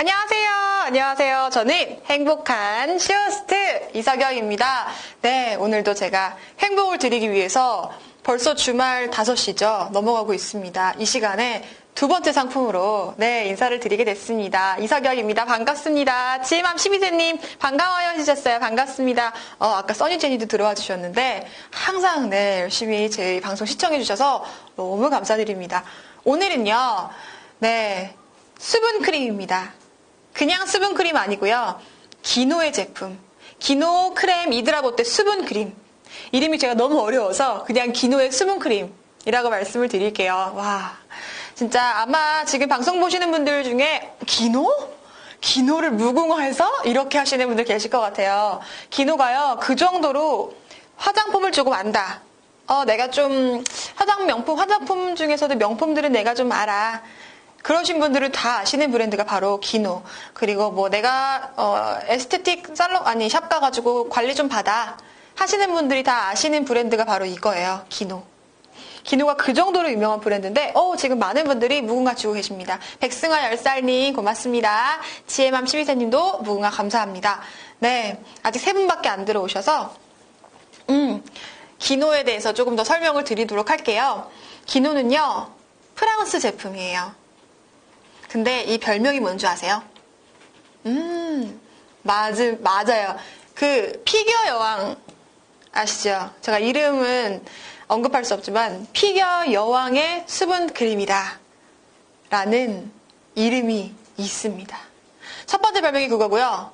안녕하세요. 안녕하세요. 저는 행복한 쇼스트 이석영입니다. 네, 오늘도 제가 행복을 드리기 위해서 벌써 주말 5시죠. 넘어가고 있습니다. 이 시간에 두 번째 상품으로 네 인사를 드리게 됐습니다. 이석영입니다. 반갑습니다. 지혜맘 12세님 반가워요 해주셨어요. 반갑습니다. 어, 아까 써니제니도 들어와 주셨는데 항상 네 열심히 제 방송 시청해 주셔서 너무 감사드립니다. 오늘은요 네 수분 크림입니다. 그냥 수분 크림 아니고요. 기노의 제품. 기노 크렘 이드라보테 수분 크림. 이름이 제가 너무 어려워서 그냥 기노의 수분 크림이라고 말씀을 드릴게요. 와. 진짜 아마 지금 방송 보시는 분들 중에 기노? 기노를 무궁화해서 이렇게 하시는 분들 계실 것 같아요. 기노가요, 그 정도로 화장품을 조금 안다. 어, 내가 좀 화장 명품, 화장품 중에서도 명품들은 내가 좀 알아. 그러신 분들은 다 아시는 브랜드가 바로 기노. 그리고 뭐 내가 어, 에스테틱 살롱 아니 샵 가가지고 관리 좀 받아 하시는 분들이 다 아시는 브랜드가 바로 이거예요. 기노. 기노가 그 정도로 유명한 브랜드인데, 어, 지금 많은 분들이 무궁화 주고 계십니다. 백승아 열살님 고맙습니다. 지혜맘 12세님도 무궁화 감사합니다. 네, 아직 세 분밖에 안 들어오셔서, 음, 기노에 대해서 조금 더 설명을 드리도록 할게요. 기노는요, 프랑스 제품이에요. 근데 이 별명이 뭔지 아세요? 음, 맞, 맞아요. 그 피겨 여왕 아시죠? 제가 이름은 언급할 수 없지만 피겨 여왕의 수분 크림이다. 라는 이름이 있습니다. 첫 번째 별명이 그거고요.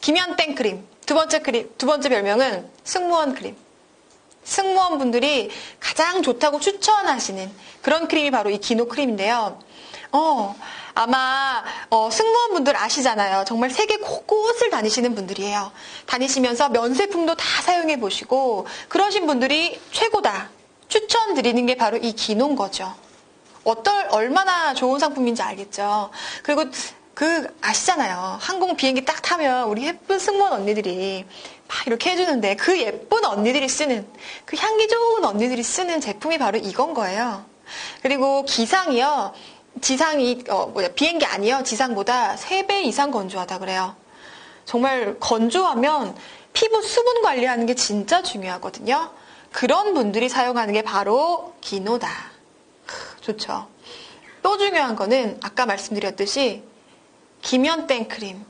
김현땡 크림. 두 번째 크림, 두 번째 별명은 승무원 크림. 승무원 분들이 가장 좋다고 추천하시는 그런 크림이 바로 이 기노 크림인데요. 어, 아마 어, 승무원분들 아시잖아요. 정말 세계 곳곳을 다니시는 분들이에요. 다니시면서 면세품도 다 사용해 보시고 그러신 분들이 최고다. 추천드리는 게 바로 이 기노인 거죠. 어떨 얼마나 좋은 상품인지 알겠죠. 그리고 그 아시잖아요. 항공 비행기 딱 타면 우리 예쁜 승무원 언니들이 막 이렇게 해주는데 그 예쁜 언니들이 쓰는 그 향기 좋은 언니들이 쓰는 제품이 바로 이건 거예요. 그리고 기상이요. 지상이 어 뭐야 비행기 아니요 지상보다 3배 이상 건조하다 그래요. 정말 건조하면 피부 수분 관리하는 게 진짜 중요하거든요. 그런 분들이 사용하는 게 바로 기노다. 좋죠. 또 중요한 거는 아까 말씀드렸듯이 김연땡 크림.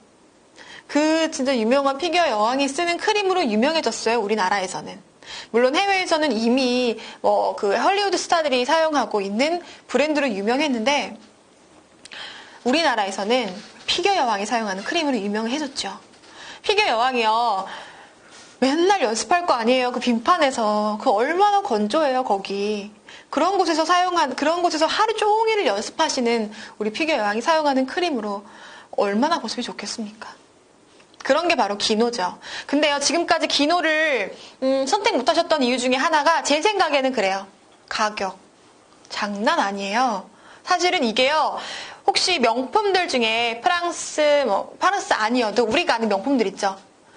그 진짜 유명한 피겨 여왕이 쓰는 크림으로 유명해졌어요. 우리나라에서는. 물론 해외에서는 이미 뭐 그 헐리우드 스타들이 사용하고 있는 브랜드로 유명했는데 우리나라에서는 피겨 여왕이 사용하는 크림으로 유명해졌죠. 피겨 여왕이요. 맨날 연습할 거 아니에요. 그 빙판에서. 그 얼마나 건조해요, 거기. 그런 곳에서 사용한, 그런 곳에서 하루 종일 연습하시는 우리 피겨 여왕이 사용하는 크림으로 얼마나 모습이 좋겠습니까? 그런 게 바로 기노죠. 근데요, 지금까지 기노를 음, 선택 못 하셨던 이유 중에 하나가 제 생각에는 그래요. 가격. 장난 아니에요. 사실은 이게요, 혹시 명품들 중에 프랑스, 뭐, 프랑스 아니어도 우리가 아는 명품들 있죠.